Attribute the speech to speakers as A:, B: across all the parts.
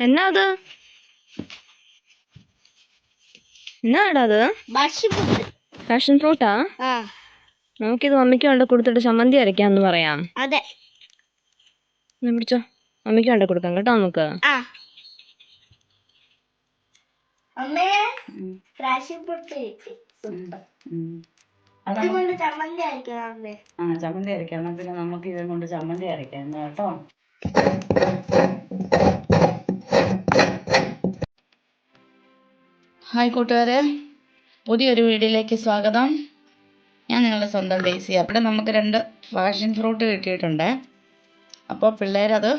A: എന്നാ അത്? എന്നാടാ അത്? പാഷൻ ഫ്രൂട്ടാ.
B: ആ?
A: നമുക്കിത് മമ്മിക്ക് കൊണ്ട് കൊടുത്തിട്ട് ചമ്മന്തി അരയ്ക്കാന്ന് പറയാം.
B: അതെ.
A: എന്നാ പിടിച്ചോ. മമ്മിക്ക് കൊണ്ട് കൊടുക്കാം കേട്ടോ നമുക്ക്.
B: ചമ്മന്തി
C: അരയ്ക്കണം. പിന്നെ നമുക്ക് ഇതും കൊണ്ട് ചമ്മന്തി അരയ്ക്കാം കേട്ടോ. ഹായ് കൂട്ടുകാരെ. പുതിയൊരു വീഡിയോയിലേക്ക് സ്വാഗതം. ഞാൻ നിങ്ങളുടെ സ്വന്തം ഡേസി. അവിടെ നമുക്ക് രണ്ട് പാഷൻ ഫ്രൂട്ട് കിട്ടിയിട്ടുണ്ട്. അപ്പോൾ പിള്ളേരത്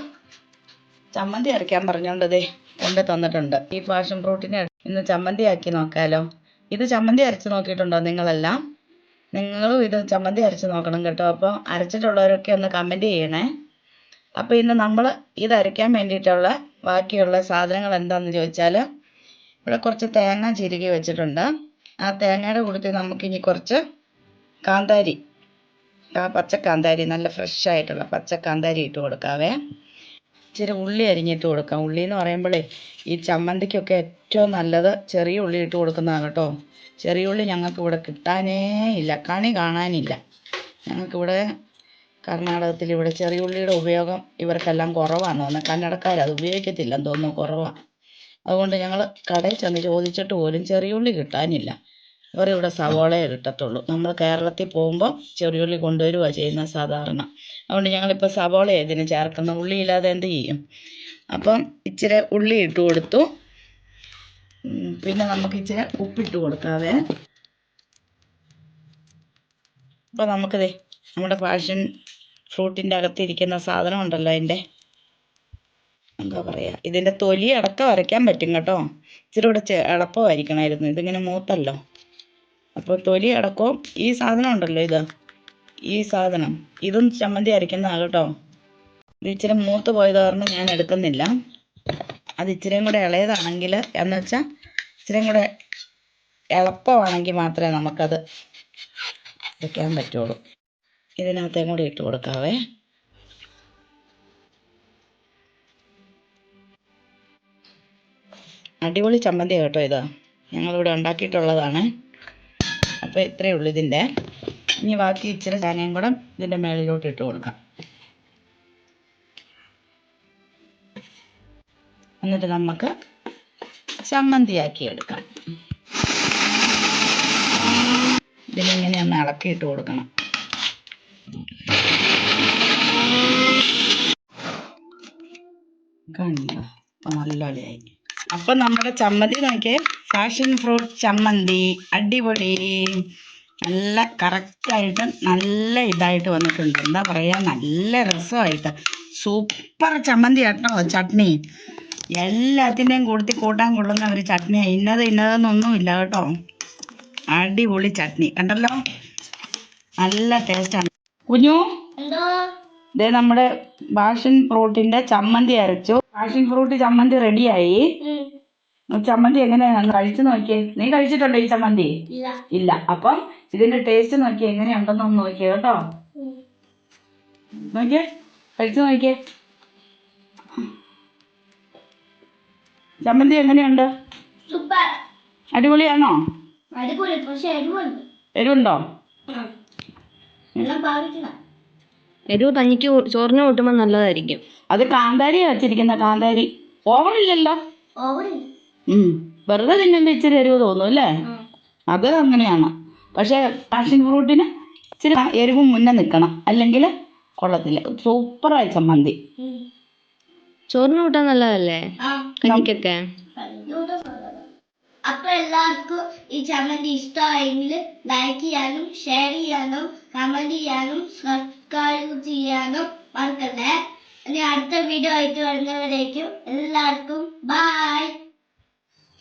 C: ചമ്മന്തി അരയ്ക്കാൻ പറഞ്ഞുകൊണ്ട് ദേ കൊണ്ട് തന്നിട്ടുണ്ട്. ഈ പാഷൻ ഫ്രൂട്ടിനെ ഇന്ന് ചമ്മന്തി ആക്കി നോക്കാലോ. ഇത് ചമ്മന്തി അരച്ച് നോക്കിയിട്ടുണ്ടോ നിങ്ങളെല്ലാം? നിങ്ങളും ഇത് ചമ്മന്തി അരച്ച് നോക്കണം കേട്ടോ. അപ്പോൾ അരച്ചിട്ടുള്ളവരൊക്കെ ഒന്ന് കമന്റ് ചെയ്യണേ. അപ്പോൾ ഇന്ന് നമ്മൾ ഇത് അരയ്ക്കാൻ വേണ്ടിയിട്ടുള്ള ബാക്കിയുള്ള സാധനങ്ങൾ എന്താണെന്ന് ചോദിച്ചാൽ ഇവിടെ കുറച്ച് തേങ്ങ ചിരുകി വെച്ചിട്ടുണ്ട്. ആ തേങ്ങയുടെ കൂട്ടത്തിൽ നമുക്കിനി കുറച്ച് കാന്താരി ആ പച്ച കാന്താരി നല്ല ഫ്രഷ് ആയിട്ടുള്ള പച്ച കാന്താരി ഇട്ട് കൊടുക്കാവേ. ഇച്ചിരി ഉള്ളി അരിഞ്ഞിട്ട് കൊടുക്കാം. ഉള്ളി എന്ന് പറയുമ്പോഴേ ഈ ചമ്മന്തിക്കൊക്കെ ഏറ്റവും നല്ലത് ചെറിയ ഉള്ളി ഇട്ട് കൊടുക്കുന്നതാണ് കേട്ടോ. ചെറിയ ഉള്ളി ഞങ്ങൾക്ക് ഇവിടെ കിട്ടാനേ ഇല്ല കണി കാണാനില്ല. ഞങ്ങൾക്കിവിടെ കർണാടകത്തിൽ ഇവിടെ ചെറിയ ഉള്ളിയുടെ ഉപയോഗം ഇവർക്കെല്ലാം കുറവാന്ന് തോന്നുന്നു. കന്നടക്കാർ അത് ഉപയോഗിക്കത്തില്ലെന്ന് തോന്നുന്നു കുറവാണ് അതുകൊണ്ട് ഞങ്ങൾ കടയിൽ ചെന്ന് ചോദിച്ചിട്ട് പോലും ചെറിയ ഉള്ളി കിട്ടാനില്ല. ഇവിടെ സവോളയെ കിട്ടത്തുള്ളൂ. നമ്മൾ കേരളത്തിൽ പോകുമ്പോൾ ചെറിയ ഉള്ളി കൊണ്ടുവരികയാണ് ചെയ്യുന്നത് സാധാരണ. അതുകൊണ്ട് ഞങ്ങളിപ്പോൾ സവോള ഇതിന് ചേർക്കുന്ന ഉള്ളി ഇല്ലാതെ എന്ത് ചെയ്യും? അപ്പം ഇച്ചിരി ഉള്ളി ഇട്ട് കൊടുത്തു. പിന്നെ നമുക്ക് ഇച്ചിരി ഉപ്പിട്ട് കൊടുക്കാവേ. അപ്പോൾ നമുക്കിതേ നമ്മുടെ പാഷൻ ഫ്രൂട്ടിന്റെ അകത്തിരിക്കുന്ന സാധനം ഉണ്ടല്ലോ അതിന്റെ എന്താ പറയുക ഇതിന്റെ തൊലി അടക്കം അരയ്ക്കാൻ പറ്റും കേട്ടോ. ഇച്ചിരി കൂടെ എളുപ്പമായിരിക്കണമായിരുന്നു. ഇതിങ്ങനെ മൂത്തല്ലോ. അപ്പോൾ തൊലി അടക്കവും ഈ സാധനം ഉണ്ടല്ലോ ഇത്. ഈ സാധനം. ഇതും ചമ്മന്തി അരയ്ക്കുന്നതാണ് കേട്ടോ. ഇത് ഇച്ചിരി മൂത്ത് പോയത് കാരണം ഞാൻ എടുക്കുന്നില്ല. അത് ഇച്ചിരിയും കൂടെ ഇളയതാണെങ്കിൽ എന്ന് വെച്ചാൽ ഇച്ചിരിയും കൂടെ എളുപ്പമാണെങ്കിൽ മാത്രമേ നമുക്കത് വെക്കാൻ പറ്റുള്ളൂ. ഇതിനകത്തേം കൂടി ഇട്ട് കൊടുക്കാവേ. അടിപൊളി ചമ്മന്തി കേട്ടോ ഇത്. ഞങ്ങളിവിടെ ഉണ്ടാക്കിയിട്ടുള്ളതാണ്. അപ്പോൾ ഇത്രയേ ഉള്ളൂ ഇതിന്റെ ഇനി ബാക്കി ഇച്ചിരി ചാനയും കൂടെ ഇതിന്റെ മേളിലോട്ട് ഇട്ട് കൊടുക്കാം. എന്നിട്ട് നമുക്ക് ചമ്മന്തിയാക്കി എടുക്കാം ഇതിനെങ്ങനെ ഒന്ന് ഇളക്കിയിട്ട് കൊടുക്കണം. കണ്ടോ? അപ്പം നല്ലപോലെയായി. അപ്പം നമ്മുടെ ചമ്മന്തി നോക്കിയേ. ഫാഷൻ ഫ്രൂട്ട് ചമ്മന്തി അടിപൊളി. നല്ല കറക്റ്റായിട്ട് നല്ല ഇതായിട്ട് വന്നിട്ടുണ്ട്. എന്താ പറയുക നല്ല രസമായിട്ട്. സൂപ്പർ ചമ്മന്തി കേട്ടോ ചട്നി. എല്ലാത്തിന്റെയും കൂടുതൽ കൂട്ടാൻ കൊള്ളുന്ന ഒരു ചട്നി ഇന്നത് ഇന്നതെന്നൊന്നുമില്ല കേട്ടോ. അടിപൊളി ചട്നി. കണ്ടല്ലോ? നല്ല ടേസ്റ്റാണ് കുഞ്ഞു? ഇതേ നമ്മുടെ പാഷൻ ഫ്രൂട്ടിന്റെ ചമ്മന്തി അരച്ചു. പാഷൻ ഫ്രൂട്ട് ചമ്മന്തി റെഡിയായി. ചമ്മന്തി എങ്ങനെയാണ് കഴിച്ചു നോക്കിയേ. നീ കഴിച്ചിട്ടുണ്ടോ ഈ ചമ്മന്തി?
B: ഇല്ല.
C: അപ്പം ഇതിന്റെ ടേസ്റ്റ് നോക്കിയേ എങ്ങനെയുണ്ടെന്ന് ഒന്ന് നോക്കിയേ കേട്ടോ. നോക്കിയേ കഴിച്ചു നോക്കിയേ. ചമ്മന്തി എങ്ങനെയുണ്ട്? അടിപൊളിയാണോ?
B: എരിവുണ്ട്. എല്ലാം
A: എരിവ് തനിക്ക് ചോറിന് കൂട്ടുമ്പോൾ നല്ലതായിരിക്കും.
C: അത് കാന്താരി വെച്ചിരിക്കുന്ന കാന്താരി. ഓവറില്ലല്ലോ
B: ഓവറില്ല
C: ഉം. വെറുതെ തിന്നുമ്പോൾ ഇച്ചിരി എരിവ് തോന്നും അല്ലേ? അത് അങ്ങനെയാണ്. പക്ഷേ പാഷൻ ഫ്രൂട്ടിന് ഇച്ചിരി എരിവ് മുന്നേ നിൽക്കണം. അല്ലെങ്കിൽ കൊള്ളത്തില്ല. സൂപ്പറായി ചമ്മന്തി.
A: ചോറിന് കൂട്ടാൻ നല്ലതല്ലേ? കഞ്ഞിക്കൊക്കെ
B: അപ്പൊ എല്ലാവർക്കും ഈ ചമ്മന്തി ഇഷ്ടമായെങ്കിൽ ലൈക്ക് ചെയ്യാനും ഷെയർ ചെയ്യാനും കമന്റ് ചെയ്യാനും സബ്സ്ക്രൈബ് ചെയ്യാനും മറക്കല്ലേ. ഇനി അടുത്ത വീഡിയോ ആയിട്ട് വരുന്നവരേക്കും എല്ലാവർക്കും ബൈ